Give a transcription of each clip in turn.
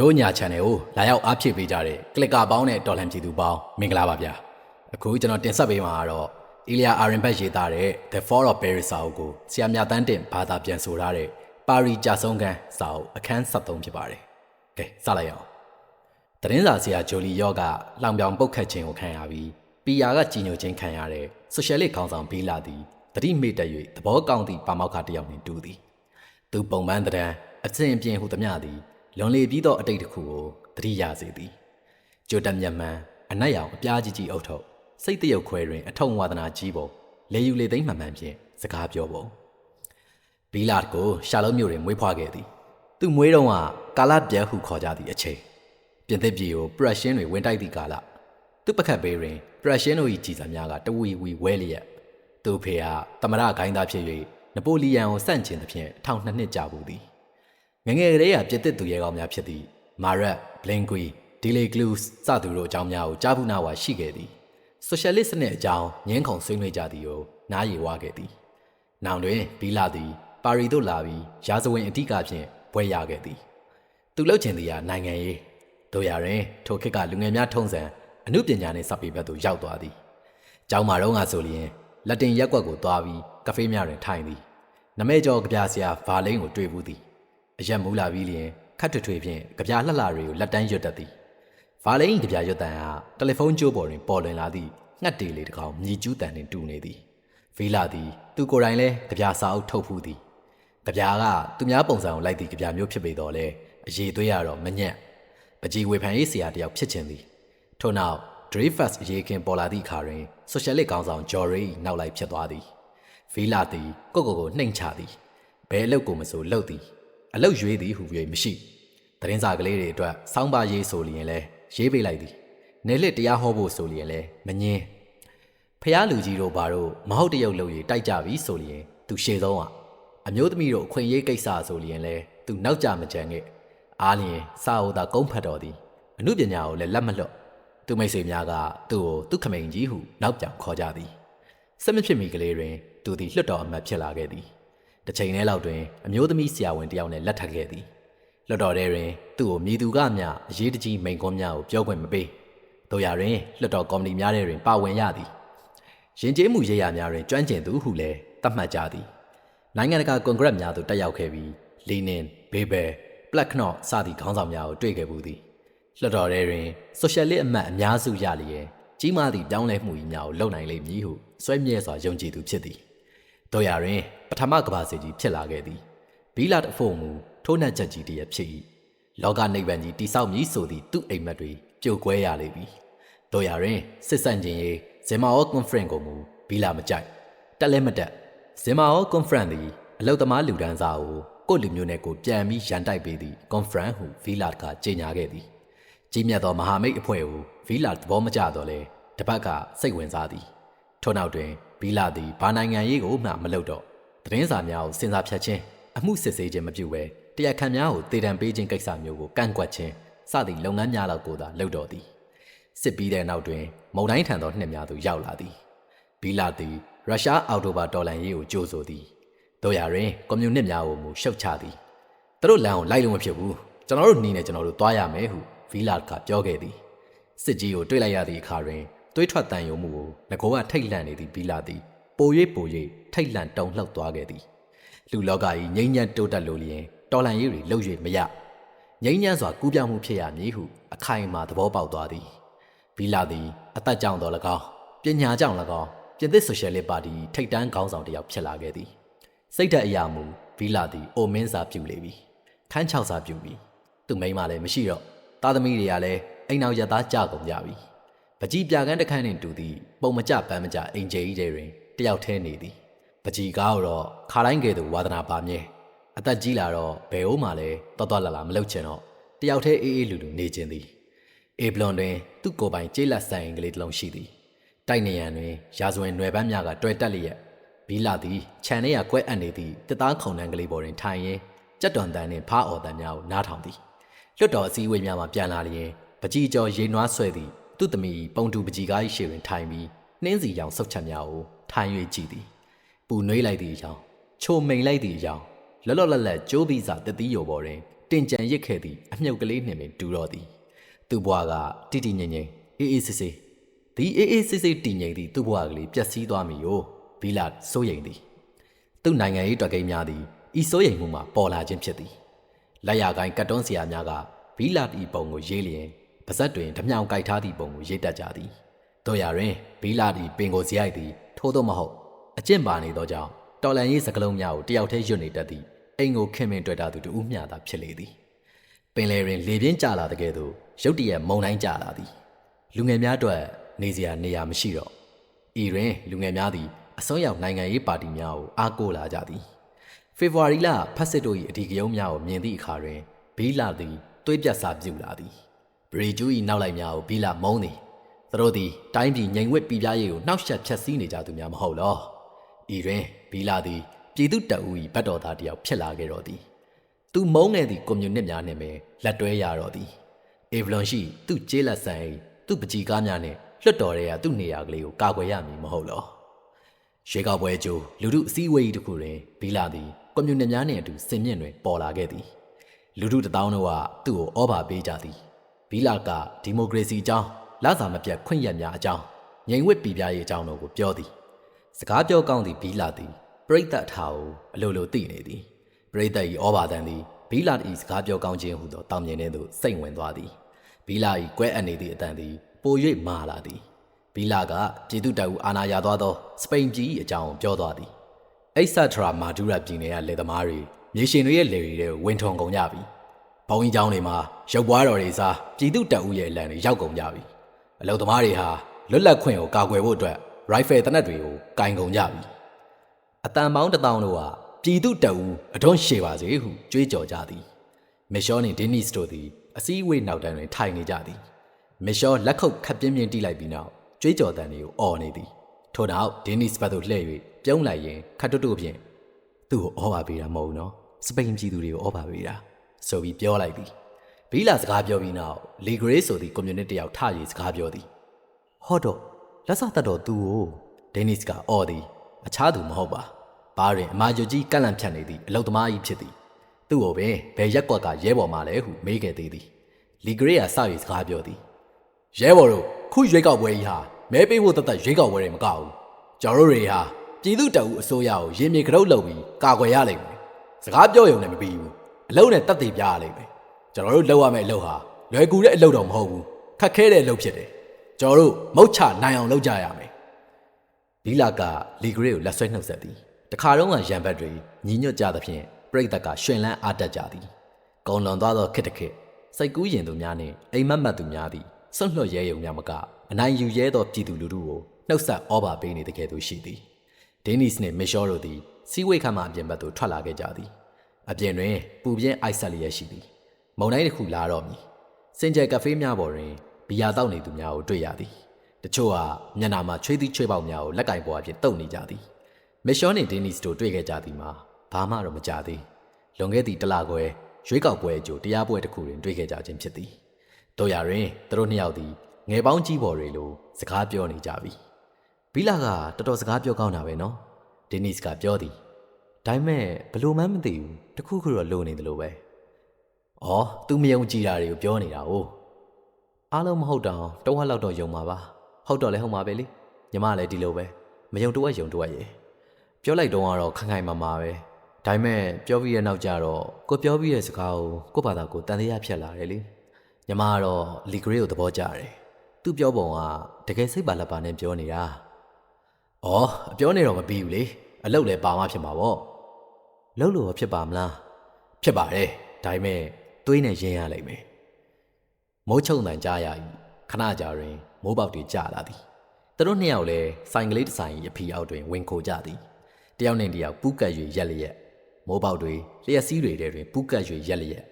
တို့ညာ channel ကိုလာရောက်အားဖြည့်ပေးကြတဲ့ကလစ်ကာပေါင်းနဲ့တော်လန်ပြည်သူပေါင်းမင်္ဂလာပါဗျာအခုကျွန်တော်တင်ဆက်ပေးမှာကတော့အီလီယာအာရင်ဘတ်ရေးသားတဲ့ The Fall of Paris စာအုပ်ကိုဆရာမြတ်တန်းတင်ဘာသာပြန်ဆိုထားတဲ့ပါရီကြာဆုံးခန်းစာအုပ်အခန်း73ဖြစ်ပါတယ်ကဲစလိုက်အောင်သတင်းစာဆရာဂျိုလီယော့ကလောင်ပြောင်ပုတ်ခတ်ခြင်းကိုခံရပြီးပီယာကကြီးညိုခြင်းခံရတဲ့ဆိုရှယ်လစ်ခေါင်းဆောင်ဘီလာသည်တတိမေ့တက်၍သဘောကောင်းသည့်ပါမောက္ခတစ်ယောက်နှင့်တူသည်သူပုံပန်းတဲ့အစဉ်အပြင်းဟုသမျှသည် လွန်လေပြီးသောအတိတ်တစ်ခုကိုသတိရစေသည်ကြိုတက်မျက်မှန်အနက်ရောင်အပြားကြီးကြီးအုပ်ထုပ်စိတ်တရုပ်ခွဲတွင် အထုံဝါဒနာကြီးပုံလေယူလေသိမ့်မှန်မှန်ဖြင့်စကားပြောပုံဘီလာတ်ကိုရှာလုံးမြို့တွင်မွေးဖွားခဲ့သည်သူမွေးတော့ကကာလပြဲဟုခေါ်ကြသည့်အချိန်ပြင်သစ်ပြည်ကိုပရက်ရှင်းတွေဝင်တိုက်သည့်ကာလသူပကတ်ဘေးတွင်ပရက်ရှင်းတို့၏ကြီးစံများကတဝီဝီဝဲလျက်သူဖေဟာတမရဂိုင်းသားဖြစ်၍နပိုလီယန်ကိုစန့်ကျင်သဖြင့်ထောင်နှစ်နှစ်ကြာဘူးသည် ငငယ်ကလေးကပြစ်တစ်သူရဲကောင်းများဖြစ်သည့်မာရက်ဘလင်ကွီဒီလေဂလူးစသူတို့အကြောင်းများကိုကြားဘူးနာဝါရှိခဲ့သည်ဆိုရှယ်လစ်စနစ်အကြောင်းငင်းခုန်ဆွေးနွေးကြသည်ကိုနားရည်ဝါခဲ့သည်နောင်တွင်ဘီလာသည် ပါရီသို့လာပြီးရာဇဝင်အဓိကဖြင့်ဘွဲရခဲ့သည် သူလှုပ်ချင်သည်ကနိုင်ငံရေးတို့ရတွင်ထိုခေတ်ကလူငယ်များထုံးစံအမှုပညာနှင့်စပ်ပေဘက်သို့ရောက်သွားသည်ကျောင်းမာတော့ငါဆိုလျင်လက်တင်ရက်ကွက်ကိုသွားပြီးကဖေးများတွင်ထိုင်သည်နမဲကျော်ကြပြဆရာဗာလိန်ကိုတွေ့ဘူးသည် အရက်မူလာပြီးလျင်ခတ်ထွေထွေဖြင့်ကြပြလှလှတွေကိုလက်တန်းရွတ်တတ်သည်။ဗာလိန်ကြပြရွတ်တန်ဟာတယ်လီဖုန်းကြိုးပေါ်တွင်ပေါ်လွင်လာသည့်ငှက်တေလေးတစ်ကောင်မြည်ကျူးတန်နှင့်တူနေသည်။ဗီလာသည်သူကိုယ်တိုင်လည်းကြပြစာအုပ်ထုတ်ဖူးသည်။ကြပြကသူများပုံစံကိုလိုက်သည့်ကြပြမျိုးဖြစ်ပေတော့လေအရေးသွေးရတော့မညက်။ပကြီးဝေဖန်ရေးဆရာတယောက်ဖြစ်ခြင်းသည်။ထို့နောက် Dreyfus အရေးခင်ပေါ်လာသည့်အခါတွင်ဆိုရှယ်လစ်ကောင်ဆောင်ဂျော်ရီနောက်လိုက်ဖြစ်သွားသည်။ဗီလာသည်ကိုကိုကိုနှိမ်ချသည်။ဘယ်အလုပ်ကိုမဆိုလုပ်သည်။ အလုတ်ရွေးသည်ဟု၍မရှိသတင်းစာကလေးတွေအတွက်စောင်းပါရေးဆိုလျင်လဲရေးပေးလိုက်သည်နေလက်တရားဟောဖို့ဆိုလျင်လဲမငင်းဖះလူကြီးတို့ဘာတို့မဟုတ်တရုတ်လုပ်ရတိုက်ကြပြီဆိုလျင်သူရှေ့ဆုံးอ่ะအမျိုးသမီးတို့အခွင့်အရေးကိစ္စဆိုလျင်လဲသူနောက်ကြမကြံခဲ့အားလျင်စာအိုသာကုန်းဖတ်တော်သည်အမှုပညာကိုလည်းလက်မလွတ်သူမိတ်ဆွေများကသူ့ကိုသူခမိန်ကြီးဟုနောက်ပြောင်ခေါ်ကြသည်စက်မဖြစ်မီကလေးတွင်သူသည်လွတ်တော်အမတ်ဖြစ်လာခဲ့သည် တစ်ချိန်တည်းလောက်တွင်အမျိုးသမီးဆရာဝန်တစ်ယောက်နဲ့လက်ထပ်ခဲ့သည်လွတ်တော်ထဲတွင်သူ့ကိုမြည်သူကမျှအရေးတကြီးမိန်ကွန်းများကိုပြောခွင့်မပေးတို့ရတွင်လွတ်တော်ကော်မတီများထဲတွင်ပါဝင်ရသည်ရင်ကျေးမှုရေးရာများတွင်ကျွမ်းကျင်သူဟုလည်းသတ်မှတ်ကြသည်နိုင်ငံတကာကွန်ဂရက်များသို့တက်ရောက်ခဲ့ပြီးလီနင်ဘေဘယ်ပလက်ခနော့စသည့်ခေါင်းဆောင်များကိုတွေ့ခဲ့မှုသည်လွတ်တော်ထဲတွင်ဆိုရှယ်လစ်အမတ်အများစုရလျက်ကြီးမားသည့်ပြောင်းလဲမှုကြီးများကိုလုပ်နိုင်လိမ့်မည်ဟုစွဲမြဲစွာယုံကြည်သူဖြစ်သည်တို့ရတွင်ပ ထမကဘာစီကြီးဖြစ်လာခဲ့သည်ဘီလာတဖို့မူထိုးနှက်ချက်ကြီးတည်းဖြစ်၏လောကနိဗ္ဗာန်ကြီးတိဆောက်မည်ဆိုသည့်သူ့အိမ်မက်တွေပြိုကွဲရလေပြီတို့ရတွင်စစ်ဆန့်ခြင်းရေးဇင်မာအောကွန်ဖရင့်ကိုမူဘီလာမကြိုက်တက်လဲမတက်ဇင်မာအောကွန်ဖရင့်သည်အလုတ်သမားလူဒန်းစားကိုကိုယ့်လူမျိုးနဲ့ကိုပြန်ပြီးရန်တိုက်ပေးသည့်ကွန်ဖရင့်ဟုဗီလာကကြေညာခဲ့သည်ကြီးမြတ်သောမဟာမိတ်အဖွဲ့ကိုဗီလာသဘောမကျတော့လဲတပတ်ကစိတ်ဝင်စားသည်ထို့နောက်တွင်ဘီလာသည်ဘာနိုင်ငံရေးကိုမှမလုပ်တော့ သတင်းစာများကိုစဉ်းစားဖြတ်ခြင်းအမှုစစ်ဆေးခြင်းမပြုဘဲတရားခံများကိုတေတံပေးခြင်းကိစ္စမျိုးကိုကန့်ကွက်ခြင်းစသည့်လုပ်ငန်းများလောက်ကိုသာလုပ်တော့သည်စစ်ပြီးတဲ့နောက်တွင်မုံတိုင်းထံသောနှစ်များသို့ရောက်လာသည်ဘီလာသည်ရုရှားအော်တိုဘာဒေါ်လာရေးကိုကြိုးဆိုသည်တို့ရာတွင်ကွန်မြူနစ်များကိုမူရှုတ်ချသည်သူတို့လမ်းကိုလိုက်လို့မဖြစ်ဘူးကျွန်တော်တို့နီးနေကျွန်တော်တို့သွားရမယ်ဟုဗီလာကပြောခဲ့သည်စစ်ကြီးကိုတွေ့လိုက်ရသည့်အခါတွင်တွေးထွက်တန်ယုံမှုကိုငကိုကထိတ်လန့်နေသည့်ဘီလာသည် ပို၍ပို၍ထိတ်လန့်တုန်လှုပ်သွားခဲ့သည်လူလောက၏ငြိမ်းချမ်းတိုးတက်လိုလျင်တော်လန်ရေးတွေလှုပ်၍မရငြိမ်းချမ်းစွာကူးပြောင်းမှုဖြစ်ရမည်ဟုအခိုင်အမာသဘောပေါက်သွားသည်ဘီလာသည်အသက်ကြောင့်တော်၎င်းပညာကြောင့်၎င်းပြင်သစ်ဆိုရှယ်လစ်ပါတီထိပ်တန်းခေါင်းဆောင်တစ်ယောက်ဖြစ်လာခဲ့သည်စိတ်ဓာတ်အရာမူဘီလာသည်အိုမင်းစာပြုလေပြီခန်းချောက်စာပြုပြီသူ့မိန်းမလည်းမရှိတော့သားသမီးတွေကလည်းအိမ်နောက်ရသားကြကုန်ကြပြီပကြီးပြကန်းတစ်ခန်းနှင့်တူသည့်ပုံမကြပန်းမကြအိမ်ကျဲကြီးတွေတွင် တယောက်ထဲနေသည်ပကြီးကားတော့ခါတိုင်းကဲ့သို့ဝါသနာပါမြဲအသက်ကြီးလာတော့ဘယ်အိုးမှလည်းတော်တော်လာလာမလုပ်ချင်တော့တယောက်ထဲအေးအေးလူလူနေခြင်းသည်အေဘလွန်တွင်သူ့ကိုယ်ပိုင်ကျေးလက်ဆိုင်ကလေးတစ်လုံးရှိသည်တိုက်နေရန်တွင်ရာဇဝင်ຫນွယ်ပန်းများကတွယ်တက်လျက်ဘီလာသည်ခြံထဲကကွဲအပ်နေသည့်တစ်သားခုံတန်းကလေးပေါ်တွင်ထိုင်ရင်းကြက်တွန်တန်းနှင့်ဖားအော်တန်းများကိုနားထောင်သည်လွတ်တော်အစည်းအဝေးများမှပြန်လာလျင်ပကြီးကျော်ရေနွားဆွဲသည့်သူ့သမီးပုံတူပကြီးကား၏ရှေ့တွင်ထိုင်ပြီးနှင်းစီရောင်ဆုပ်ချက်များကို ထိုင်၍ကြည့်သည်ပူနွေးလိုက်သည့်အကြောင်းချိုမိန်လိုက်သည့်အကြောင်းလောလောလတ်လတ်ကျိုးပြီးစာတတိယောပေါ်တွင်တင်ကြံရစ်ခဲ့သည့်အမြုပ်ကလေးနှင့်ပင်တူတော့သည်သူ့ဘဝကတိတိငိမ့်ငိမ့်အေးအေးဆေးဆေးဒီအေးအေးဆေးဆေးတည်ငြိမ်သည့်သူ့ဘဝကလေးပျက်စီးသွားမည်ကိုဘီလာစိုးရိမ်သည်သူ့နိုင်ငံရေးတွက်ကိန်းများသည်ဤစိုးရိမ်မှုမှပေါ်လာခြင်းဖြစ်သည်လက်ရကိုင်းကတ်တွန်းဆရာများကဘီလာဤပုံကိုရေးလျင်ပါဇက်တွင်ဓမြောင်ကြိုက်ထားသည့်ပုံကိုရေးတတ်ကြသည်တို့ရတွင်ဘီလာဤပင်ကိုစရိုက်သည် ထိုးသောမဟုတ်အကျင့်ပါနေသောကြောင့်တော်လန်ရေးစကလုံးများကိုတယောက်တည်းရွတ်နေတတ်သည့်အိမ်ကိုခင်မင်တွေ့တာသူတူမျှသာဖြစ်လေသည်ပင်လယ်တွင်လေပြင်းကျလာတဲ့ကဲ့သို့ရုတ်တရက်မုန်တိုင်းကျလာသည်လူငယ်များအတွက်နေစရာနေရာမရှိတော့ဤတွင်လူငယ်များသည်အစွန်းရောက်နိုင်ငံရေးပါတီများကိုအားကိုးလာကြသည်ဖေဖော်ဝါရီလဖက်စစ်တို့၏အဒီကရုံးများကိုမြင်သည့်အခါတွင်ဘီလာသည်သွေးပြတ်စာပြုလာသည်ဗရီကျူး၏နောက်လိုက်များကိုဘီလာမုန်းသည် သူတို့သည်တိုင်းပြည်ငြိမ်ဝှက်ပြပြရေးကိုနှောက်ယှက်ဖျက်ဆီးနေကြသူများမဟုတ်လောဤတွင်ဘီလာသည်ပြည်သူတပ်ဦး၏ဗတ်တော်သားတစ်ယောက်ဖြစ်လာခဲ့တော်သည်သူမုန်းငယ်သည့်ကွန်မြူနစ်များနှင့်ပင်လက်တွဲရတော်သည်အေဗလွန်ရှိသူ့ကျေးလက်ဆန်၏သူ့ပကြီးကားများနှင့်လွတ်တော်ရဲရာသူ့နေရာကလေးကိုကာကွယ်ရမည်မဟုတ်လောရွေးကောက်ပွဲကြိုလူထုအစည်းအဝေးကြီးတစ်ခုတွင်ဘီလာသည်ကွန်မြူနစ်များနှင့်အတူစင်မြင့်တွင်ပေါ်လာခဲ့သည်လူထုတစ်တောင်းတို့ကသူ့ကိုဩဘာပေးကြသည်ဘီလာကဒီမိုကရေစီအကြောင်း လစာမပြတ်ခွင့်ရများအကြောင်းငြိမ်ဝှက်ပြည်ပြရေးအကြောင်းတို့ကိုပြောသည်စကားပြောကောင်းသည့်ဘီလာသည်ပရိသတ်ထားကိုအလိုလိုသိနေသည်ပရိသတ်၏ဩဘာတန်သည်ဘီလာ၏စကားပြောကောင်းခြင်းဟုသောတောင်းမြင်တဲ့သို့စိတ်ဝင်သွားသည်ဘီလာ၏ကွဲအပ်နေသည့်အတန်သည်ပို၍မာလာသည်ဘီလာကပြည်သူတပ်ဦးအာဏာရသွားသောစပိန်ပြည်၏အကြောင်းကိုပြောသွားသည်အိဆာထရာမာဒူရာပြည်နယ်ကလေသမားတွေမြေရှင်တွေရဲ့လေတွေဝင်ထုံကုန်ကြပြီဘုံကြီးကျောင်းတွေမှာရုပ်ပွားတော်တွေစားပြည်သူတပ်ဦးရဲ့လမ်းတွေရောက်ကုန်ကြပြီ အလုံသမားတွေဟာလွတ်လပ်ခွင့်ကိုကာကွယ်ဖို့အတွက်ရိုင်ဖယ်တနက်တွေကိုကင်ကုန်ကြပြီအတန်ပေါင်းတစ်တောင်းတို့ကပြည်သူတပ်ဦးအထွန်းရှေပါစေဟုကြွေးကြော်ကြသည်မီရှောနှင့်ဒင်းနစ်တို့သည်အစည်းအဝေးနောက်တန်းတွင်ထိုင်နေကြသည်မီရှောလက်ခုပ်ခပ်ပြင်းပြင်းတီးလိုက်ပြီးနောက်ကြွေးကြော်တန်တွေကိုအော်နေသည်ထို့နောက်ဒင်းနစ်ဘက်သို့လှည့်၍ပြုံးလိုက်ရင်ခတ်တွတ်တွတ်ဖြင့်သူ့ကိုအော်ပါပေးတာမဟုတ်ဘူးနော်စပိန်ပြည်သူတွေကိုအော်ပါပေးတာဆိုပြီးပြောလိုက်သည် ဘီလာစကားပြောပြီးနောက်လီဂရေးဆိုသည့်ကွန်မြူနစ်တယောက်ထရေးစကားပြောသည်ဟောတော့လက်စတတ်တော်သူကိုဒင်းနစ်ကအော်သည်အခြားသူမဟုတ်ပါဘားရင်အမာယုကြီးကန့်လန့်ဖြတ်နေသည့်အလုတ်သမားကြီးဖြစ်သည်သူ့ကိုပင်ဘယ်ရက်ကွက်ကရဲဘော်မှလဲဟုမေးခဲ့သေးသည်လီဂရေးကစ၍စကားပြောသည်ရဲဘော်တို့ခုရွေးကောက်ပွဲကြီးဟာမဲပေးဖို့တသက်ရွေးကောက်ပွဲတွေမကဘူးကျွန်တော်တို့တွေဟာပြည်သူတပ်ဦးအစိုးရကိုရင်မြေကရုတ်လုပ်ပြီးကာကွယ်ရလိမ့်မယ်စကားပြောရုံနဲ့မပြီးဘူးအလုံးနဲ့တက်တည်ပြရလိမ့်မယ် ကျွန်တော်တို့လုပ်ရမယ့်အလုပ်ဟာလွယ်ကူတဲ့အလုပ်တော့မဟုတ်ဘူးခက်ခဲတဲ့အလုပ်ဖြစ်တယ်ကျွန်တော်တို့မုတ်ချနိုင်အောင်လုပ်ကြရမယ်လီလာကလီဂရေးကိုလက်ဆွဲနှုတ်ဆက်သည်တခါတော့ကရံဘတ်တွေညီညွတ်ကြသဖြင့်ပြိတ္တကရှင်လန်းအားတက်ကြသည်ကုံလွန်သွားသောခစ်တခစ်စိတ်ကူးရင်သူများနှင့်အိမ်မက်မက်သူများသည်ဆွန့်လွတ်ရဲရုံများမကအနိုင်ယူရဲသောပြည်သူလူထုကိုနှုတ်ဆက်ဩဘာပေးနေတဲ့ကဲ့သို့ရှိသည်ဒင်းနီစ်နှင့်မီရှောတို့သည်စီဝိတ်ခမ်းမှအပြင်ဘက်သို့ထွက်လာခဲ့ကြသည်အပြင်တွင်ပူပြင်းအိုက်ဆက်လျက်ရှိသည် မုန်တိုင်းတစ်ခုလာတော့မည်စင်ကြယ်ကဖေးများပေါ်တွင်ဘီယာတောက်နေသူများကိုတွေ့ရသည်တချို့ကမျက်နှာမှာချွေးသီးချွေးပေါက်များကိုလက်ကင်ပေါ်အဖြစ်တုပ်နေကြသည်မီရှောနှင့်ဒင်းနီစ်တို့တွေ့ခဲ့ကြသည်မှာဘာမှတော့မကြသေးလွန်ခဲ့သည့်တလခွဲရွေးကောက်ပွဲအကျိုးတရားပွဲတစ်ခုတွင်တွေ့ခဲ့ကြခြင်းဖြစ်သည်တို့ရတွင်သူတို့နှစ်ယောက်သည်ငယ်ပေါင်းကြီးပေါ်တွေလိုစကားပြောနေကြပြီဘီလာကတော်တော်စကားပြောကောင်းတာပဲနော်ဒင်းနစ်ကပြောသည်ဒါပေမဲ့ဘလို့မှမသိဘူးတခုခုတော့လိုနေတယ်လို့ပဲ ဩ तू မယုံကြည်တာတွေကိုပြောနေတာ哦အားလုံးမဟုတ်တော့တဝက်လောက်တော့ယုံပါပါဟုတ်တော့လဲဟုတ်မှာပဲလေညီမလည်းဒီလိုပဲမယုံတဝက်ယုံတဝက်ရေပြောလိုက်တော့ကတော့ခိုင်ခိုင်မာမာပဲဒါပေမဲ့ပြောပြီးတဲ့နောက်ကျတော့ကိုပြောပြီးတဲ့စကားကိုကိုဘာသာကိုတန်တရားဖြတ်လာတယ်လေညီမကတော့လီဂရေးကိုသဘောကျတယ်သူပြောပုံကတကယ်စိတ်ပါလက်ပါနဲ့ပြောနေတာ။အော်အပြောနေတော့မပြီးဘူးလေ။အလုတ်လည်းပါမှဖြစ်မှာပေါ့။လုတ်လို့ဖြစ်ပါမလား။ဖြစ်ပါတယ်။ဒါပေမဲ့ သွေးနဲ့ရင်းရလိမ့်မယ်။မိုးချုံတန်ကြားရ၏ခဏကြာတွင်မိုးပေါက်တွေကျလာသည်။သူတို့နှစ်ယောက်လည်းဆိုင်ကလေးတစ်ဆိုင်၏အဖီအောက်တွင်ဝင်ခိုကြသည်။တယောက်နဲ့တယောက်ပူးကပ်၍ရက်လျက်မိုးပေါက်တွေလျက်စီးတွေထဲတွင်ပူးကပ်၍ရက်လျက်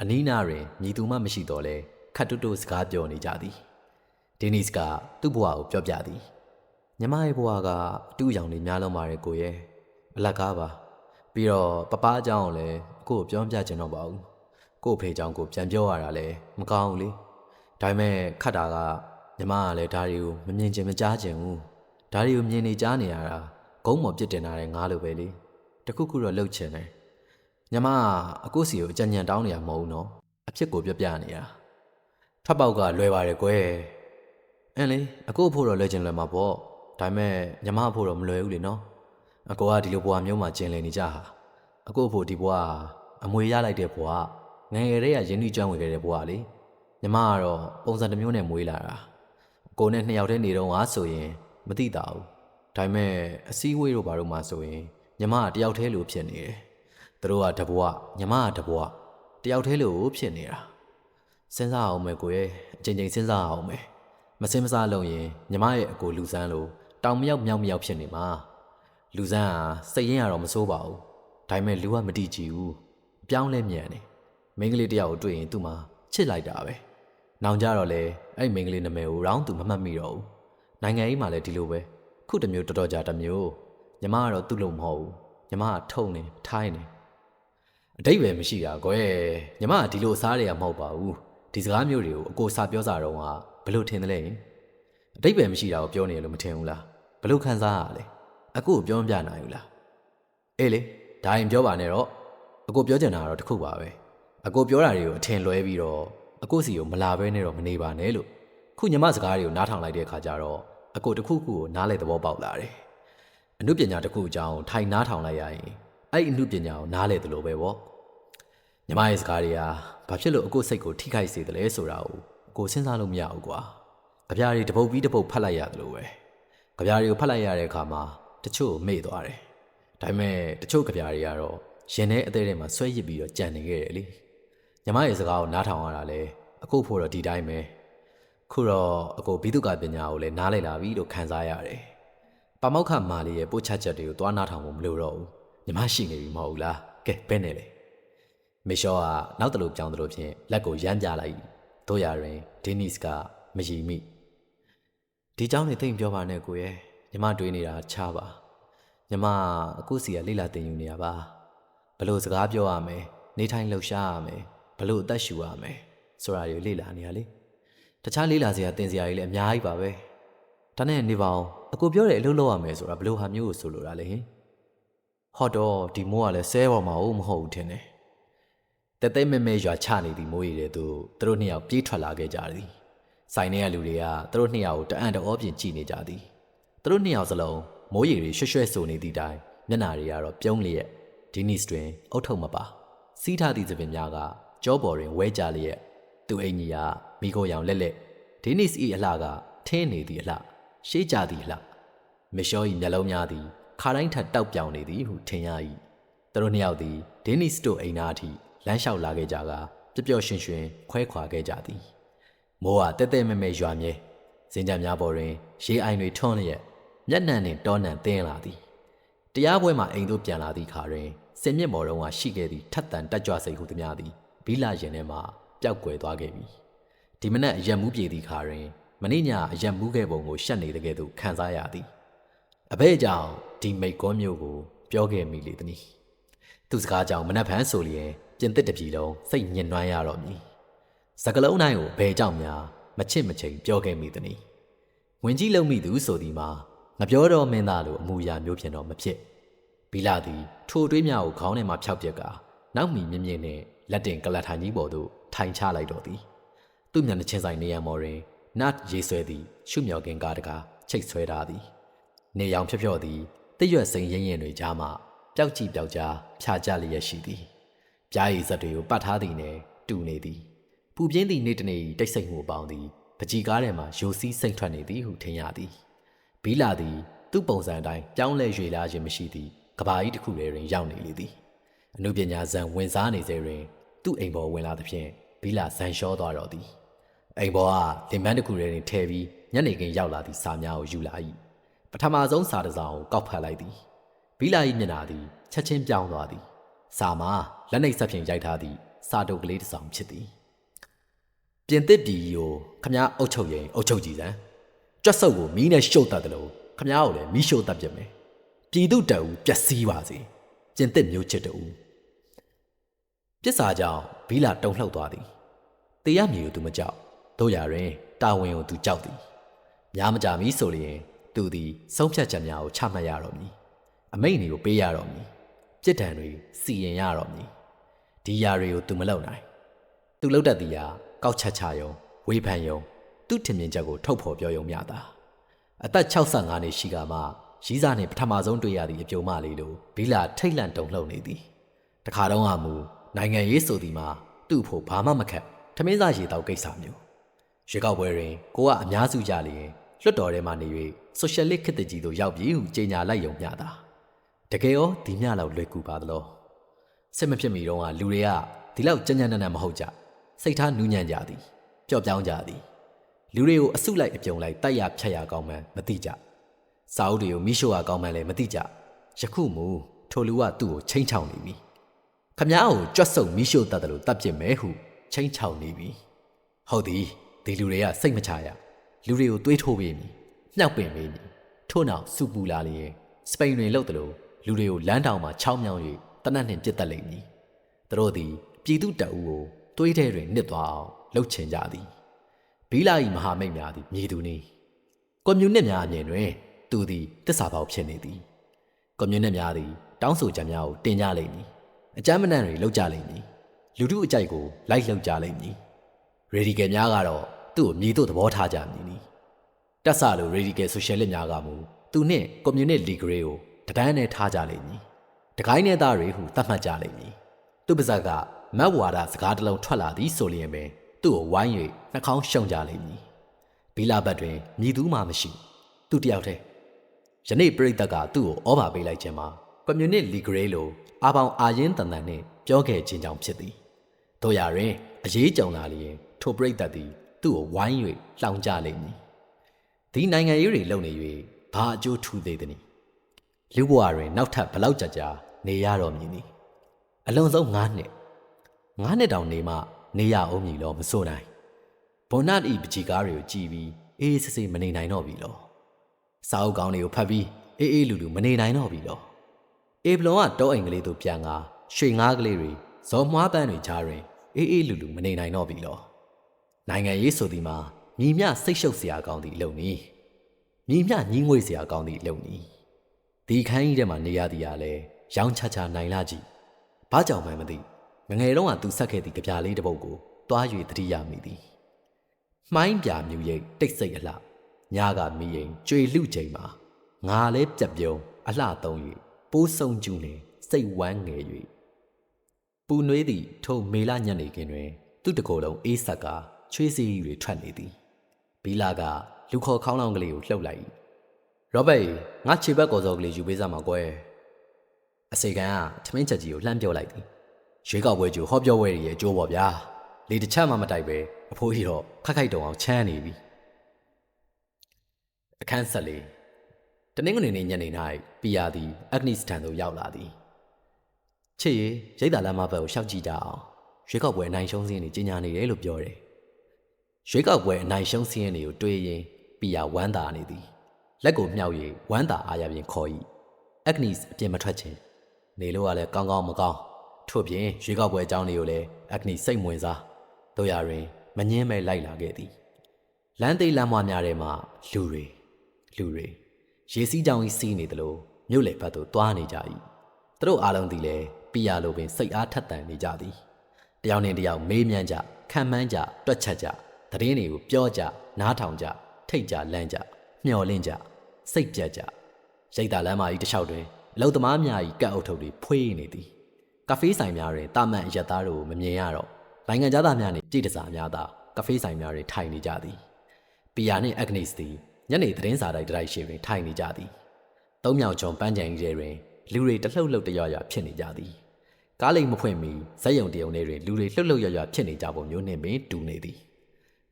အနီးနားတွင်ညီသူမှမရှိတော့လဲခတ်တွတ်တွတ်စကားပြောနေကြသည်။ဒင်းနစ်ကသူ့ဘဝကိုပြောပြသည်။ညီမရဲ့ဘဝကအတူရောင်နေများလုံးပါတယ်ကိုရဲ့အလကားပါ။ပြီးတော့ပပအကြောင်းကိုလည်းကို့ကိုပြောပြချင်တော့ပါဘူး။ ကို့အဖေအကြောင်းကိုပြန်ပြောရတာလည်းမကောင်းဘူးလေ။ဒါပေမဲ့ခတ်တာကညီမကလည်းဒါတွေကိုမမြင်ချင်မကြားချင်ဘူး။ဒါတွေကိုမြင်နေကြားနေရတာဂုံးမော်ပြစ်တင်တာလည်းငားလို့ပဲလေ။တခုခုတော့လှုပ်ချင်တယ်။ညီမကအကိုစီကိုအကြံဉာဏ်တောင်းနေရမဟုတ်ဘူးနော်အဖြစ်ကိုပြပြနေတာထွက်ပေါက်ကလွယ်ပါတယ်ကွယ်အင်းလေအကိုအဖို့တော့လွယ်ချင်လွယ်မှာပေါ့ဒါပေမဲ့ညီမအဖို့တော့မလွယ်ဘူးလေနော်အကိုကဒီလိုဘဝမျိုးမှာကျင်လည်နေကြဟာအကိုအဖို့ဒီဘဝကအမွေရလိုက်တဲ့ဘဝ ငယ်ငယ်တည်းကရင်းနှီးကျွမ်းဝင်ခဲ့တဲ့ဘဝလေညီမကတော့ပုံစံတစ်မျိုးနဲ့မွေးလာတာအကိုနဲ့နှစ်ယောက်တည်းနေတော့ဟာဆိုရင်မသိတာဘူးဒါပေမဲ့အစည်းအဝေးတို့ဘာလို့မှဆိုရင်ညီမကတယောက်တည်းလိုဖြစ်နေတယ်သူတို့ကတဘွားညီမကတဘွားတယောက်တည်းလို့ဖြစ်နေတာစဉ်းစားအောင်မယ်ကိုရဲ့အချိန်ချင်းစဉ်းစားအောင်မယ်မစင်မစားလုံးရင်ညီမရဲ့အကိုလူစမ်းလို့တောင်မြောက်မြောက်မြောက်ဖြစ်နေမှာလူစမ်းဟာစိတ်ရင်းရတော့မစိုးပါဘူးဒါပေမဲ့လူကမတိကြည့်ဘူးအပြောင်းလဲမြန်တယ် မိန်းကလေးတယောက်ကိုတွေ့ရင်သူ့မှာချစ်လိုက်တာပဲနောင်ကြတော့လေအဲ့မိန်းကလေးနာမည်ကိုရောင်းသူမမှတ်မိတော့ဘူးနိုင်ငံရေးမှာလည်းဒီလိုပဲခုတစ်မျိုးတော်တော်ကြာတစ်မျိုးညီမကတော့သူ့လို့မဟုတ်ဘူးညီမကထုံနေထိုင်းနေအတိတ်ပဲမရှိတာကွယ်ညီမကဒီလိုစားရရမဟုတ်ပါဘူးဒီစကားမျိုးတွေကိုအကိုစာပြောစားတော့ကဘလို့ထင်တယ်လဲအတိတ်ပဲမရှိတာကိုပြောနေရလို့မထင်ဘူးလားဘလို့ခံစားရလဲအကိုကိုပြောမပြနိုင်ဘူးလားအေးလေဒါရင်ပြောပါနဲ့တော့အကိုပြောချင်တာကတော့တစ်ခုပါပဲ အကိုပြောတာတွေကိုအထင်လွဲပြီးတော့အကိုစီကိုမလာဘဲနဲ့တော့မနေပါနဲ့လို့ခုညီမစကားတွေကိုနားထောင်လိုက်တဲ့အခါကျတော့အကိုတစ်ခုခုကိုနားလေသဘောပေါက်လာတယ်အမှုပညာတစ်ခုအကြောင်းထိုင်နားထောင်လိုက်ရရင်အဲ့ဒီအမှုပညာကိုနားလေသလိုပဲပေါ့ညီမရဲ့စကားတွေကဘာဖြစ်လို့အကိုစိတ်ကိုထိခိုက်စေတယ်လဲဆိုတာကိုအကိုစဉ်းစားလို့မရဘူးကွာ။ကြပြားတွေတစ်ပုတ်ပြီးတစ်ပုတ်ဖတ်လိုက်ရတယ်လို့ပဲ။ကြပြားတွေကိုဖတ်လိုက်ရတဲ့အခါမှာတချို့မေ့သွားတယ်။ဒါပေမဲ့တချို့ကြပြားတွေကတော့ရင်ထဲအသေးထဲမှာဆွဲရစ်ပြီးတော့ကြံနေခဲ့တယ်လေ။ ညီမရဲ့စကားကိုနားထောင်ရတာလေအကိုဖို့တော့ဒီတိုင်းပဲ။ခုတော့အကိုဘိတုကပညာကိုလည်းနားလည်လာပြီလို့ခံစားရတယ်။ပါမောက္ခမာလီရဲ့ပို့ချချက်တွေကိုသွားနားထောင်ဖို့မလိုတော့ဘူး။ညီမရှိနေပြီမဟုတ်ဘူးလား။ကဲဘယ်နဲ့လဲ။ မေရှောကနောက်တလူပြောင်းတလူဖြင့်လက်ကိုရမ်းပြလိုက်တို့ရတွင်ဒင်းနစ်ကမယီမိဒီเจ้าနေသိမ့်ပြောပါနဲ့ကိုရဲ့ညီမတွေးနေတာချားပါညီမအခုစီကလိလာတင်ယူနေရပါဘလို့စကားပြောရမယ်နေထိုင်လှုပ်ရှားရမယ် ဘလို့အသက်ရှူရမယ်ဆိုတာတွေလေ့လာနေရလေတခြားလေ့လာစရာတင်စရာတွေလည်းအများကြီးပါပဲဒါနဲ့နေပါအောင်အကိုပြောတဲ့အလုပ်လုပ်ရမယ်ဆိုတာဘလို့ဟာမျိုးကိုဆိုလိုတာလေဟင်ဟော့တော့ဒီမိုးကလည်းဆဲပေါ်မှာမဟုတ်ဘူးထင်တယ်တဲတဲမဲမဲရွာချနေသည်မိုးရည်တဲ့သူသူတို့နှစ်ယောက်ပြေးထွက်လာခဲ့ကြသည်ဆိုင်ထဲကလူတွေကသူတို့နှစ်ယောက်ကိုတအံ့တအောပြင်ကြည့်နေကြသည်သူတို့နှစ်ယောက်စလုံးမိုးရည်တွေရွှဲ့ရွှဲ့ဆိုနေသည့်တိုင်မျက်နာတွေကတော့ပြုံးလျက်ဒီနစ်တွင်အုတ်ထုံမပါစီးထားသည့်သပင်များက ကြောပေါ်တွင်ဝဲကြလျက်သူအိမ်ကြီးကမိခိုရောင်လက်လက်ဒီနစ်၏အလှကထင်းနေသည့်အလှရှေးကြသည့်အလှမရှော၏မျက်လုံးများသည်ခါတိုင်းထက်တောက်ပြောင်နေသည်ဟုထင်ရ၏သူတို့နှစ်ယောက်သည်ဒင်းနီစတိုအိမ်သားအထိလမ်းလျှောက်လာခဲ့ကြကပျော်ပျော်ရွှင်ရွှင်ခွဲခွာခဲ့ကြသည်မိုးကတဲတဲမဲမဲရွာမြဲစင်ကြံများပေါ်တွင် ရေအိုင်တွေထွန်းလျက်မျက်နှံနှင့်တောနှံတင်းလာသည်တရားပွဲမှအိမ်သို့ပြန်လာသည့်ခါတွင်စင်မြင့်မော်တုံးကရှိခဲ့သည့်ထက်တန်တက်ကြွစိတ်ဟုသည်များသည် ဘီလာရင်ထဲမှပျောက်ကွယ်သွားခဲ့ပြီဒီမနက်အရက်မူးပြေသည့်ခါတွင်မနေ့ညအရက်မူးခဲ့ပုံကိုရှက်နေတဲ့ကဲ့သို့ခံစားရသည်အဘဲကြောင့်ဒီမိတ်ကောမျိုးကိုပြောခဲ့မိလေသည်သူစကားကြောင့်မနှက်ဖန်ဆိုလျင်ပြင်သစ်တပြီလုံးစိတ်ညစ်နွမ်းရတော့မည်စကလုံးတိုင်းကိုဘဲကြောင့်များမချစ်မချိန်ပြောခဲ့မိသည်ဝင်ကြီးလုံးမိသူဆိုသည်မှာငပြောတော်မင်းသားလိုအမူအရာမျိုးဖြင့်တော့မဖြစ်ဘီလာသည်ထိုတွေးများကိုခေါင်းထဲမှဖြောက်ပြက်ကနောက်မီမြင့်မြင့်နဲ့ လက်တင်ကလတ်ထိုင်ကြီးပေါ်သို့ထိုင်ချလိုက်တော်သည်သူ့မျက်နှာချင်းဆိုင်နေရမော်တွင်နတ်ရေးဆွဲသည်ရှုမြော်ကင်ကားတကားချိတ်ဆွဲထားသည် နေရောင်ဖြော့ဖြော့သည်တရွက်စိန်ရင်ရင်တွေကြားမှပျောက်ကြည့်ပျောက်ကြားဖြာကြလျက်ရှိသည်ပြားရည်စက်တွေကိုပတ်ထားသည်နဲ့တူနေသည်ပူပြင်းသည့်နေ့တစ်နေ့တိတ်ဆိတ်မှုပေါင်းသည်ပကြီကားထဲမှယိုစီးစိတ်ထွက်နေသည်ဟုထင်ရသည်ဘီလာသည်သူ့ပုံစံအတိုင်းပြောင်းလဲရွေလာခြင်းမရှိသည့်ကဘာကြီးတစ်ခုထဲတွင်ရောက်နေလေသည်အမှုပညာဇံဝင်စားနေစေတွင် သူ့အိမ်ပေါ်ဝင်လာသဖြင့်ဘီလာဇန်လျှောသွားတော်သည်အိမ်ပေါ်ကလင်မန်းတစ်ခုထဲတွင်ထည့်ပြီးညနေခင်းရောက်လာသည့်စာများကိုယူလာ၏ပထမဆုံးစာတစ်စောင်ကိုကောက်ဖတ်လိုက်သည်ဘီလာ၏မျက်နှာသည်ချက်ချင်းပြောင်းသွားသည်စာမှာလက်နှိပ်ဆက်ဖြင့်ရိုက်ထားသည့်စာတုပ်ကလေးတစ်စောင်ဖြစ်သည်ပြင်သစ်ပြည်ကြီးကိုခမားအုပ်ချုပ်ရင်အုပ်ချုပ်ကြည့်စမ်းကြွက်ဆုပ်ကိုမီးနဲ့ရှို့တတ်တယ်လို့ခမားကိုလည်းမီးရှို့တတ်ပြစ်မယ်ပြည်သူတအူပျက်စီးပါစေပြင်သစ်မျိုးချစ်တအူ ပြစ်စာကြောင့်ဘီလာတုံလှုပ်သွားသည်တေရမြေကိုသူမကြောက်တို့ရရင်တာဝန်ကိုသူကြောက်သည်များမကြမီဆိုလျင်သူသည်ဆုံးဖြတ်ချက်များကိုချမှတ်ရတော့မည်အမိန့်တွေကိုပေးရတော့မည်ပြစ်ဒဏ်တွေစီရင်ရတော့မည် ဒီຢာတွေကို तू မလုပ်နိုင် तू လုပ်တတ်သည်ဟာကောက်ချက်ချယုံဝေဖန်ယုံသူ့ထင်မြင်ချက်ကိုထုတ်ဖော်ပြောယုံမျှတာအသက်65နှစ်ရှိကမှရီးစားနှင့်ပထမဆုံးတွေ့ရသည့်အပြုံမလေးလိုဘီလာထိတ်လန့်တုန်လှုပ်နေသည်တခါတော့ကမူ နိုင်ငံရေးဆိုသည်မှာသူ့ဖို့ဘာမှမခက်ထမင်းစားရေတောက်ကိစ္စမျိုးရွေးကောက်ပွဲတွင်ကိုကအများစုကြလျင်လွတ်တော်ထဲမှနေ၍ဆိုရှယ်လစ်ခေတ်တကြီးသို့ရောက်ပြီဟုကြေညာလိုက်ယုံမျှတာတကယ်ရောဒီမျှလောက်လွယ်ကူပါသလားစစ်မဖြစ်မီတော့ကလူတွေကဒီလောက်ကြမ်းကြမ်းနက်နက်မဟုတ်ကြစိတ်ထားနူးညံ့ကြသည်ပျော့ပြောင်းကြသည်လူတွေကိုအစုလိုက်အပြုံလိုက်တိုက်ရဖြတ်ရကောင်းမှန်းမသိကြစာအုပ်တွေကိုမိရှို့ရကောင်းမှန်းလည်းမသိကြယခုမူထိုလူကသူ့ကိုချိန်ချောင်နေပြီ ခမားကိုကြွတ်ဆုပ်မိရှို့တတ်တယ်လို့တတ်ပြစ်မဲဟုချိန်ချောင်နေပြီဟုတ်သည်ဒီလူတွေကစိတ်မချရလူတွေကိုတွေးထိုးပေးမည်နှောက်ပင်ပေးမည်ထို့နောက်စူပူလာလျင်စပိန်တွင်လှုပ်တယ်လို့လူတွေကိုလမ်းတောင်မှာချောင်းမြောင်း၍တနတ်နှင့်ပြစ်တက်လိမ့်မည်သူတို့သည်ပြည်သူတပ်ဦးကိုတွေးထဲတွင်နစ်သွားအောင်လှုပ်ချင်ကြသည်ဘီလာ၏မဟာမိတ်များသည်မြေသူနီကွန်မြူနစ်များအမြင်တွင် သူသည်တစ္ဆာပေါက်ဖြစ်နေသည်ကွန်မြူနစ်များသည်တောင်းဆိုချက်များကိုတင်ကြလိမ့်မည် အကြမ်းမနှံ့တွေလှုပ်ကြလိမ့်မည်လူထုအကြိုက်ကိုလိုက်လှုပ်ကြလိမ့်မည်ရေဒီကယ်များကတော့သူ့ကိုမြေတို့သဘောထားကြမည်နီတက်ဆာလိုရေဒီကယ်ဆိုရှယ်လစ်များကမူသူနှင့်ကွန်မြူနစ်လီဂရေးကိုတဒန်းနဲ့ထားကြလိမ့်မည်တကိုင်းနဲ့သားတွေဟုသတ်မှတ်ကြလိမ့်မည်သူပါဇက်ကမတ်ဝါဒစကားတစ်လုံးထွက်လာသည်ဆိုလျင်ပင်သူ့ကိုဝိုင်း၍နှာခေါင်းရှုံကြလိမ့်မည်ဘီလာဘတ်တွင်မြည်သူမှမရှိ သူတယောက်တည်းယနေ့ပြိတ္တကသူ့ကိုဩဘာပေးလိုက်ခြင်းမှာ ကွန်မြူနစ်လီဂရေးလိုအာပေါင်အာရင်တန်တန်နှင့်ပြောခဲ့ခြင်းကြောင့်ဖြစ်သည်တို့ရရင်အရေးကြုံလာလျင်ထိုပြိတ္တသည်သူ့ကိုဝိုင်း၍လှောင်ကြလိမ့်မည်ဒီနိုင်ငံရေးတွေလုပ်နေ၍ဘာအကျိုးထူသေးသနည်းလူဘဝတွင်နောက်ထပ်ဘလောက်ကြာကြာနေရတော့မည်နီအလွန်ဆုံး9နှစ်9နှစ်တောင်နေမှနေရအောင်မည်လို့မဆိုနိုင်ဘွန်နတ်ဤပကြီးကားတွေကိုကြည်ပြီးအေးအေးဆေးဆေးမနေနိုင်တော့ပြီလို့စာအုပ်ကောင်းတွေကိုဖတ်ပြီးအေးအေးလူလူမနေနိုင်တော့ပြီလို့ အေဘလွန်ကတောအိမ်ကလေးတို့ပြန်ကားရွှေငားကလေးတွေဇော်မွားပန်းတွေကြားတွင်အေးအေးလူလူမနေနိုင်တော့ပြီလို့နိုင်ငံရေးဆိုသည်မှာညီမျှစိတ်ရှုပ်စရာကောင်းသည့်လုံနီးညီမျှညီးငွေစရာကောင်းသည့်လုံနီးဒီခန်းကြီးထဲမှာနေရသည်ကလည်းရောင်းချချနိုင်လာကြည့်ဘာကြောင့်မှမသိငငယ်တုန်းကသူဆက်ခဲ့သည့်ကြပြလေးတစ်ပုဒ်ကိုတွား၍သတိရမိသည်မှိုင်းပြမြူရိတ်တိတ်ဆိတ်အလှညကမီးရင်ကြွေလူချိန်မှာငါလဲပြက်ပြုံးအလှသုံး၍ ပိုးဆုံကျူးနေစိတ်ဝမ်းငယ်၍ပူနွေးသည့်ထိုမေလညနေခင်းတွင် သူ့တကိုယ်လုံးအေးဆက်ကချွေးစီးတွေထွက်နေသည်ဘီလာကလူခေါ်ခေါင်းလောင်းကလေးကိုလှုပ်လိုက်၏ရောဘတ်ငါခြေဘက်ကော်စော်ကလေးယူပေးစမှာကွယ်အစေကန်ကထမင်းချက်ကြီးကိုလှမ်းပြောလိုက်သည်ရွေးကောက်ပွဲကျူဟောပြောပွဲရဲ့အကျိုးပေါ့ဗျာလေတစ်ချက်မှမတိုက်ပဲအဖိုးကြီးတော့ခက်ခိုက်တုံအောင်ချမ်းနေပြီအခန်းဆက်လေး တနင်္ဂနွေနေ့ညနေ၌ပီယာသည်အက်ဂနစ်တန်သို့ရောက်လာသည်ချစ်ရေရိတ်တာလမ်းမဘက်ကိုရှောက်ကြည့်ကြအောင်ရွေးကောက်ပွဲအနိုင်ရှုံးစင်းနေကြီးညာနေတယ်လို့ပြောတယ်ရွေးကောက်ပွဲအနိုင်ရှုံးစင်းတွေကိုတွေးရင်ပီယာဝမ်းသာနေသည်လက်ကိုမြှောက်၍ဝမ်းသာအားရပြင်ခေါ်၏အက်ဂနစ်အပြင်မထွက်ခြင်းနေလို့ကလည်းကောင်းကောင်းမကောင်းထို့ပြင်ရွေးကောက်ပွဲအကြောင်းတွေကိုလည်းအက်ဂနစ်စိတ်ဝင်စားတို့ရရင်မငင်းမဲ့လိုက်လာခဲ့သည်လမ်းသိလမ်းမများထဲမှာလူတွေလူတွေ ရေစီးကြောင်ကြီးစီးနေသလိုမြို့လေဘက်သို့သွားနေကြ၏သူတို့အားလုံးသည်လည်းပြရလိုပင်စိတ်အားထက်သန်နေကြသည်တယောက်နဲ့တယောက်မေးမြန်းကြခံမှန်းကြတွက်ချက်ကြသတင်းတွေကိုပြောကြနားထောင်ကြထိတ်ကြလန့်ကြမျောလင့်ကြစိတ်ပြတ်ကြရိတ်တာလမ်းမကြီးတစ်လျှောက်တွင်အလုသမားများ၏ကတ်အုပ်ထုပ်တွေဖွေးနေသည်ကာဖေးဆိုင်များတွင်တာမန်အရက်သားတို့မမြင်ရတော့နိုင်ငံသားများနှင့်ပြည်တစားများသာကာဖေးဆိုင်များတွင်ထိုင်နေကြသည်ပီယာနှင့်အက်ဂနစ်သည် ညနေသတင်းစာတိုက်တိုက်ရှိတွင်ထိုင်နေကြသည်သုံးမြောင်ချုံပန်းကြံကြီးတွင်လူတွေတလှုပ်လှုပ်တရွရွဖြစ်နေကြသည်ကားလိမ်မဖွင့်မီဇက်ယုံတယုံတွေတွင်လူတွေလှုပ်လှုပ်ရွရွဖြစ်နေကြပုံမျိုးနှင့်ပင်တူနေသည်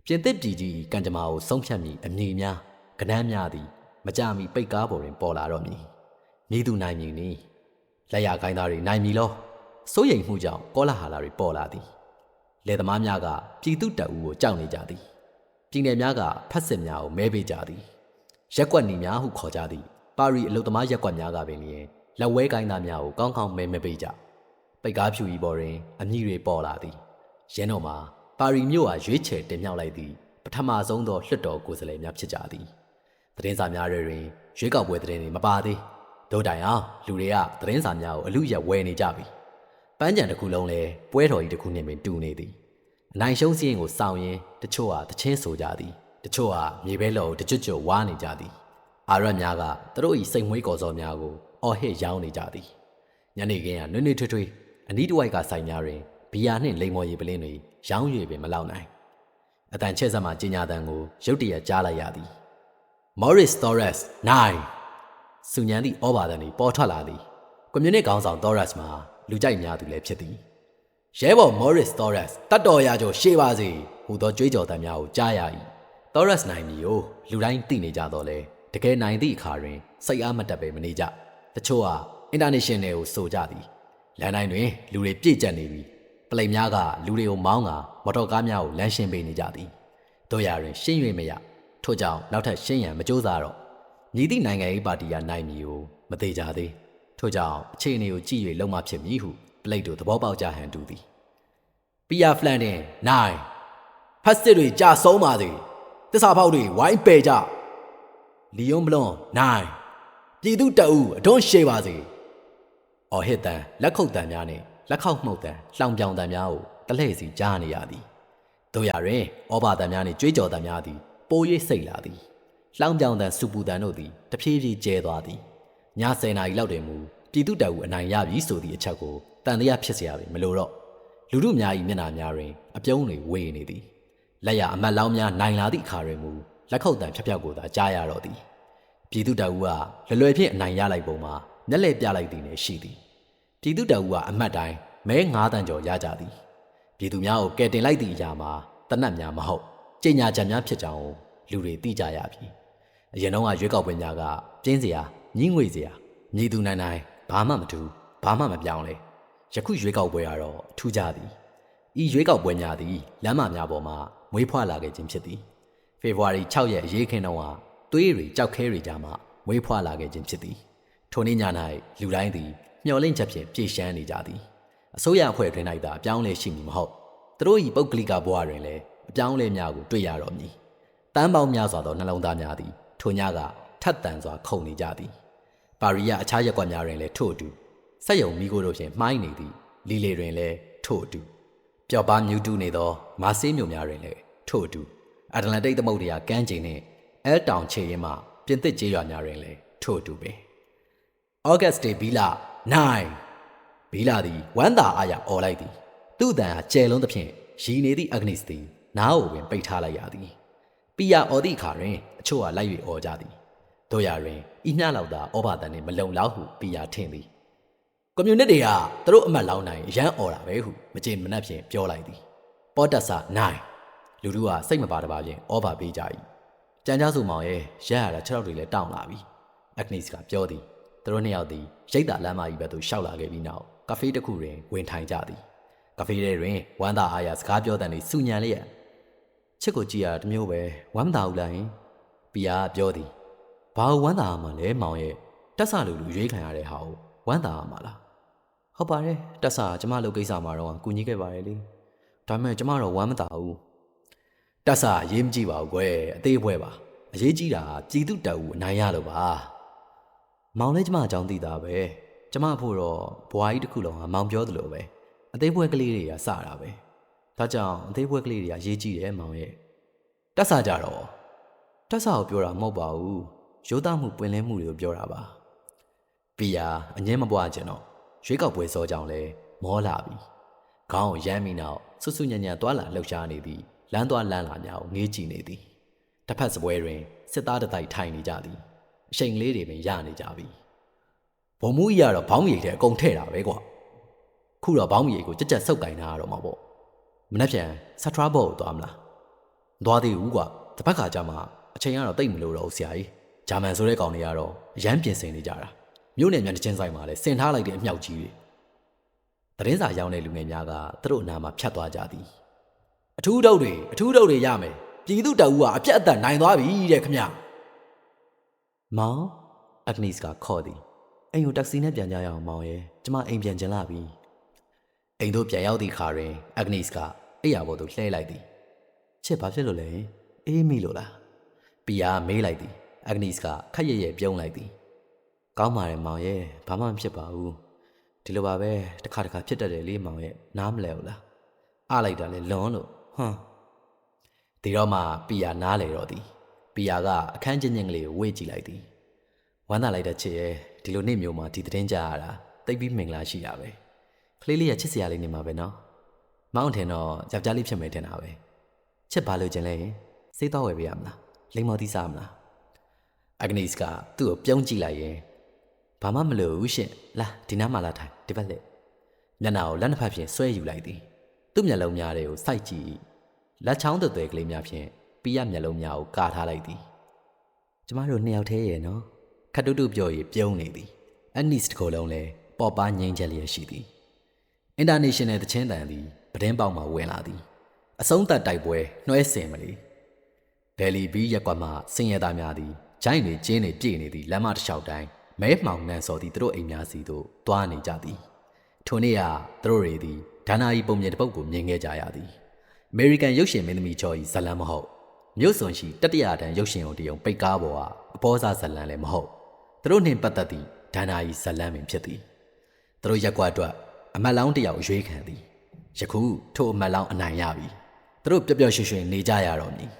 ပြင်သစ်ပြည်ကြီးကံကြမ္မာကိုဆုံးဖြတ်မိအမည်များကနန်းများသည်မကြမီပိတ်ကားပေါ်တွင်ပေါ်လာတော့မည်မည်သူနိုင်မည်နည်းလက်ရခိုင်းသားတွေနိုင်မည်လောစိုးရိမ်မှုကြောင့်ကောလာဟာလာတွေပေါ်လာသည်လယ်သမားများကပြည်သူတပ်ဦးကိုကြောက်နေကြသည် ပြည်နယ်များကဖက်စစ်များကိုမဲပေးကြသည်ရက်ကွက်နေများဟုခေါ်ကြသည်ပါရီအလုသမားရက်ကွက်များကပင်လျင်လက်ဝဲကိုင်းသားများကိုကောင်းကောင်းမဲမပေးကြပိတ်ကားဖြူကြီးပေါ်တွင် အမည်တွေပေါ်လာသည်ရင်းတော်မှာပါရီမြို့ဟာရွေးချယ်တင်မြှောက်လိုက်သည့်ပထမဆုံးသောလွှတ်တော်ကိုယ်စားလှယ်များဖြစ်ကြသည်သတင်းစာများတွင်ရွေးကောက်ပွဲသတင်းတွေမပါသေးတို့တိုင်အောင်လူတွေကသတင်းစာများကိုအလူရက်ဝယ်နေကြပြီပန်းကြံတစ်ခုလုံးလဲပွဲတော်ကြီးတစ်ခုနှင့်ပင်တူနေသည် အနိုင်ရှုံးစည်းရင်ကိုစောင့်ရင်းတချို့ဟာတချင်းဆိုကြသည်တချို့ဟာမြေပဲလော်ကိုတကြွကြွဝါနေကြသည်အာရတ်များကသူတို့၏စိတ်မွေးကော်စော်များကိုအော်ဟစ်ရောင်းနေကြသည်ညနေခင်းကနွေ့နွေ့ထွေးထွေးအနီးတစ်ဝိုက်ကဆိုင်များတွင်ဘီယာနှင့်လိမ္မော်ရည်ပလင်းတွေရောင်း၍ပင်မလောက်နိုင်အတန်ချက်ဆက်မှကြီးညာတန်ကိုရုတ်တရက်ကြားလိုက်ရသည် Morris Torres 9စူညံသည့်ဩဘာသန်သည်ပေါ်ထွက်လာသည်ကွန်မြူနစ်ခေါင်းဆောင် Torres မှာလူကြိုက်များသူလည်းဖြစ်သည် ရဲဘော် Morris Torres တတ်တော်ရာကျော်ရှေးပါစေဟူသောကြွေးကြော်သံများကိုကြားရ၏။ Torres နိုင်မည်ကိုလူတိုင်းသိနေကြတော့လေတကယ်နိုင်သည့်အခါတွင်စိတ်အားမတက်ပဲမနေကြတချို့ဟာ international ကိုဆိုကြသည်လမ်းတိုင်းတွင်လူတွေပြည့်ကျက်နေပြီပလိမ်များကလူတွေကိုမောင်းကာမော်တော်ကားများကိုလမ်းရှင်းပေးနေကြသည်တို့ရတွင်ရှင်း၍မရထို့ကြောင့်နောက်ထပ်ရှင်းရန်မကြိုးစားတော့မြည်သည့်နိုင်ငံရေးပါတီကနိုင်မည်ကိုမသေးကြသေးထို့ကြောင့်အခြေအနေကိုကြည့်၍လုံမဖြစ်မည်ဟု ပလိတ်တို့သဘောပေါက်ကြဟန်တူသည်ပီယာဖလန်တင်နိုင်ဖက်စစ်တွေကြာဆုံးပါသည်တစ္ဆာဖောက်တွေဝိုင်းပယ်ကြလီယွန်ဘလွန်နိုင်ပြည်သူတအူအတွန်းရှေပါစေအော်ဟစ်တန်လက်ခုပ်တန်များနဲ့လက်ခောက်မှုတ်တန်လှောင်ပြောင်တန်များကိုတလှည့်စီကြားနေရသည်တို့ရတွင်ဩဘာတန်များနှင့်ကြွေးကြော်တန်များသည်ပို၍စိတ်လာသည်လှောင်ပြောင်တန်စူပူတန်တို့သည်တဖြည်းဖြည်းကျဲသွားသည်ည10နာရီလောက်တွင်မူပြည်သူတအူအနိုင်ရပြီဆိုသည့်အချက်ကို တန်တရားဖြစ်เสียပြီမလို့တော့လူတို့များ၏မျက်နှာများတွင်အပြုံးတွေဝေနေသည်လက်ရအမတ်လောင်းများနိုင်လာသည့်အခါတွင်မူလက်ခုပ်တန်ဖြတ်ဖြတ်ကိုသာကြားရတော့သည်ပြည်သူတအူကလွယ်လွယ်ဖြင့်အနိုင်ရလိုက်ပုံမှာမျက်လှည့်ပြလိုက်သည်နဲ့ရှိသည်ပြည်သူတအူကအမတ်တိုင်းမဲ9တန်ကျော်ရကြသည်ပြည်သူများကိုကယ်တင်လိုက်သည့်အရာမှာတနတ်များမဟုတ်ကြင်ညာချက်များဖြစ်ကြောင်းလူတွေသိကြရပြီအရင်တော့ကရွေးကောက်ပွဲများကပြင်းစရာညှင်းငွေစရာမြည်သူနိုင်နိုင်ဘာမှမထူးဘာမှမပြောင်းလဲ ယခုရွေးကောက်ပွဲကတော့ထူးကြသည်ဤရွေးကောက်ပွဲများသည်လမ်းမများပေါ်မှာမွေးဖွားလာခဲ့ခြင်းဖြစ်သည်ဖေဖော်ဝါရီ6ရက်အရေးခင်းတော့ကသွေးတွေကြောက်ခဲတွေကြားမှာမွေးဖွားလာခဲ့ခြင်းဖြစ်သည်ထိုနေ့ည၌လူတိုင်းသည်မျှော်လင့်ချက်ဖြင့်ပြေရှမ်းနေကြသည်အစိုးရအဖွဲ့တွင်၌သာအပြောင်းလဲရှိမည်မဟုတ်သူတို့၏ပုဂ္ဂလိကဘဝတွင်လည်းအပြောင်းလဲများကိုတွေ့ရတော့မည်တန်းပေါင်းများစွာသောနှလုံးသားများသည်ထိုညကထတ်တန်စွာခုန်နေကြသည်ပါရီယအခြားရက်ကွက်များတွင်လည်းထို့အတူ ဆက်ယုံမိကိုတို့ဖြင့်မှိုင်းနေသည်လီလေတွင်လည်းထို့အတူပျော်ပါမြူတူနေသောမာဆေးမြို့များတွင်လည်းထို့အတူအတ္တလန်တိတ်သမုဒ္ဒရာကမ်းခြေနှင့်အဲတောင်ခြေရင်းမှပြင်သစ်ကျေးရွာများတွင်လည်းထို့အတူပဲဩဂတ်စ်တေဘီလာ9ဘီလာသည်ဝမ်းသာအားရអော်လိုက်သည်သူ့အတန်ဟာကျဲလုံးသဖြင့်ရီနေသည့်အဂနစ်သည်နားကိုပင်ပိတ်ထားလိုက်ရသည်ပီယာအော်သည့်အခါတွင်အချို့ကလိုက်၍អော်ကြသည်တို့ရတွင်ဤမျှလောက်သာဩဘာတန်နှင့်မလုံလောက်ဟုပီယာထင်သည် ကွန်မြူနစ်တွေကသူတို့အမတ်လောင်းနိုင်ရမ်းអော်တာပဲဟုမကြေမနက်ဖြင့်ပြောလိုက်သည်ပေါ်တက်ဆာ9လူတို့ကစိတ်မပါတပါဖြင့်ဩဘာပေးကြ၏ကြံကြစုမောင်ရဲ့ရက်ရတာ6ရောက်တွေလည်းတောင်းလာပြီအဂနစ်ကပြောသည်သူတို့နှစ်ယောက်သည်ရိတ်တာလမ်းမကြီးဘက်သို့ရှောက်လာခဲ့ပြီးနောက်ကာဖေးတစ်ခုတွင်ဝင်ထိုင်ကြသည်ကာဖေးထဲတွင်ဝမ်းသာအားရစကားပြောတဲ့နေစူညံလျက်ချစ်ကိုကြည့်ရတာတမျိုးပဲဝမ်းသာဘူးလားဟင်ပီယာကပြောသည်ဘာဝမ်းသာမှလဲမောင်ရဲ့တက်ဆလူလူရွေးခံရတဲ့ဟာကိုဝမ်းသာမှာလား ဟုတ်ပါတယ်တက်ဆကျမလုပ်ကိစ္စမှာတော့ကူညီခဲ့ပါတယ်လေဒါပေမဲ့ကျမတော့ဝမ်းမသာဘူးတက်ဆရေးမကြည့်ပါဘူးကွယ်အသေးဖွဲပါအရေးကြီးတာပြည်သူတပ်ဦးအနိုင်ရလို့ပါမောင်လည်းကျမအကြောင်းသိတာပဲကျမဖို့တော့ဘွားကြီးတစ်ခုလုံးကမောင်ပြောသလိုပဲအသေးဖွဲကလေးတွေကစတာပဲဒါကြောင့်အသေးဖွဲကလေးတွေကရေးကြည့်တယ်မောင်ရဲ့တက်ဆကြတော့တက်ဆကိုပြောတာမဟုတ်ပါဘူးရိုးသားမှုပွင့်လင်းမှုတွေကိုပြောတာပါပီယာအငင်းမပွားခြင်းတော့ ရွေးကောက်ပွဲစောကြောင်လဲမောလာပြီခေါင်းကိုရမ်းပြီးနောက်ဆွဆွညံ့ညံ့သွားလာလှုပ်ရှားနေသည်လမ်းသွားလမ်းလာများကိုငေးကြည့်နေသည်တစ်ဖက်စပွဲတွင်စစ်သားတစ်တိုက်ထိုင်နေကြသည်အချိန်လေးတွေပင်ရနေကြပြီဘုံမူကြီးကတော့ဘောင်းမြေထဲအကုန်ထည့်တာပဲကွာခုတော့ဘောင်းမြေကိုကြက်ကြက်ဆုပ်ကင်ထားရတော့မှာပေါ့မနှက်ပြန်ဆတ်ထရာဘော့ကိုသွားမလားမသွားသေးဘူးကွာတစ်ပတ်ခါကြာမှအချိန်ကတော့တိတ်မလို့တော့ဆရာကြီးဂျာမန်ဆိုတဲ့ကောင်တွေကတော့အရန်ပြင်ဆင်နေကြတာ မြို့နယ်မြန်တစ်ချင်းဆိုင်မှာလဲဆင်ထားလိုက်တဲ့အမြောက်ကြီးတွေသတင်းစာရောင်းတဲ့လူငယ်များကသူတို့အနာမှာဖြတ်သွားကြသည်အထူးတုပ်တွေအထူးတုပ်တွေရမယ်ပြည်သူတအူးကအပြက်အသက်နိုင်သွားပြီတဲ့ခမမောင်အဂနစ်ကခေါ်သည်အိမ်ကိုတက်ဆီနဲ့ပြန်ကြရအောင်မောင်ရဲ့ကျမအိမ်ပြန်ကျင်လာပြီအိမ်တို့ပြန်ရောက်သည့်ခါတွင်အဂနစ်ကအိယာဘော်သို့လှဲလိုက်သည်ချစ်ဘာဖြစ်လို့လဲအေးမိလို့လားပီယာမေးလိုက်သည်အဂနစ်ကခက်ရရဲ့ပြုံးလိုက်သည် ကောင်းပါတယ်မောင်ရဲ့ဘာမှမဖြစ်ပါဘူးဒီလိုပါပဲတစ်ခါတစ်ခါဖြစ်တတ်တယ်လေမောင်ရဲ့နားမလဲဘူးလားအားလိုက်တာလေလွန်လို့ဟမ်ဒီတော့မှပီယာနားလေတော့သည်ပီယာကအခန်းချင်းချင်းကလေးကိုဝေ့ကြည့်လိုက်သည်ဝမ်းသာလိုက်တဲ့ချစ်ရဲ့ဒီလိုနေ့မျိုးမှာဒီသတင်းကြားရတာတိတ်ပြီးမင်္ဂလာရှိတာပဲကလေးလေးရဲ့ချစ်စရာလေးနေမှာပဲနော်မောင်ထင်တော့ယောက်ျားလေးဖြစ်မယ်ထင်တာပဲချစ်ပါလို့ခြင်းလဲစိတ်တော့ဝယ်ပေးရမလားလိမ္မော်သီးစားမလားအဂနိစ်ကသူ့ကိုပြုံးကြည့်လိုက်ရင် ဘာမှမလိုဘူးရှင်လာဒီနားမှာလာထိုင်ဒီဘက်လက်မျက်နှာကိုလက်နှစ်ဖက်ဖြင့်ဆွဲယူလိုက်သည်သူ့မျက်လုံးများတွေကိုစိုက်ကြည့်လက်ချောင်းသွဲသွဲကလေးများဖြင့်ပီးရမျက်လုံးများကိုကာထားလိုက်သည်ကျမတို့နှစ်ယောက်တည်းရဲ့နော်ခတ်တုတ်တုပြောရပြုံးနေသည်အန်နစ်တစ်ခုလုံးလဲပေါ်ပါငိမ့်ချက်လျက်ရှိသည်အင်တာနေရှင်နယ်တချင်းတန်သည်ပဒင်းပေါက်မှဝင်လာသည်အဆုံးသက်တိုက်ပွဲနှွဲစင်မလီဘယ်လီဘီရက်ကွက်မှစင်ရသားများသည်ဂျိုင်းတွေကျင်းတွေပြည့်နေသည့်လမ်းမတစ်လျှောက်တိုင်း မဲမှောင်နှံစော်သည့်သူတို့အိမ်များစီသို့တွားနေကြသည်ထိုနေ့ကသူတို့တွေသည်ဒါနာယီပုံမြင်တစ်ပုဒ်ကိုမြင်ခဲ့ကြရသည်အမေရိကန်ရုပ်ရှင်မင်းသမီးချော်ဤဇလန်မဟုတ်မြို့စွန်ရှိတတိယတန်းရုပ်ရှင်ုံတရုံပိတ်ကားပေါ်ကအပေါ်စားဇလန်လည်းမဟုတ်သူတို့နှင့်ပတ်သက်သည့်ဒန္နာယီဇလန်ပင်ဖြစ်သည်သူတို့ရက်ကွက်အတွက်အမတ်လောင်းတစ်ယောက်ရွေးခံသည်ယခုထိုအမတ်လောင်းအနိုင်ရပြီသူတို့ပျော်ပျော်ရွှင်ရွှင်နေကြရတော့မည်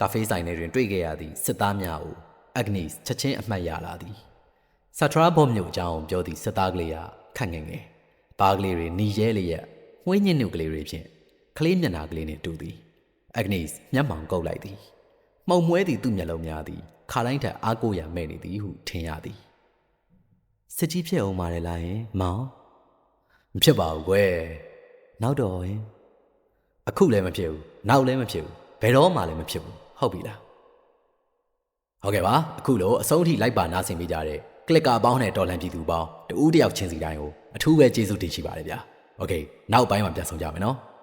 ကာဖေးဆိုင်ထဲတွင်တွေ့ခဲ့ရသည့်စစ်သားများကိုအဂနိစ်ချက်ချင်းအမှတ်ရလာသည် ဆာထရာဘော့မြို့အကြောင်းပြောသည့်စစ်သားကလေးကခန့်ငယ်ငယ်ပါကလေးတွေหนีရဲလျက်ငွေးညစ်နုကလေးတွေဖြင့်ကလေးမျက်နှာကလေးနှင့်တူသည်အဂနိစ်မျက်မှောင်ကုတ်လိုက်သည်မှုံမွဲသည့်သူ့မျက်လုံးများသည်ခါတိုင်းထက်အားကိုးရမဲ့နေသည်ဟုထင်ရသည်စစ်ကြီးဖြစ်အောင်ပါတယ်လားယင်မောင်မဖြစ်ပါဘူးကွယ်နောက်တော့ရင်အခုလည်းမဖြစ်ဘူးနောက်လည်းမဖြစ်ဘူးဘယ်တော့မှလည်းမဖြစ်ဘူးဟုတ်ပြီလားဟုတ်ကဲ့ပါအခုလို့အဆုံးအထိလိုက်ပါနားဆင်ပေးကြတဲ့ ကလစ်ကာပေါင်းတဲ့တော်လန်ပြည်သူပေါင်းတဦးတယောက်ချင်းစီတိုင်းကိုအထူးပဲကျေးဇူးတင်ရှိပါတယ်ဗျာ။ Okay နောက်ပိုင်းမှာပြန်ဆောင်ကြမယ်နော်။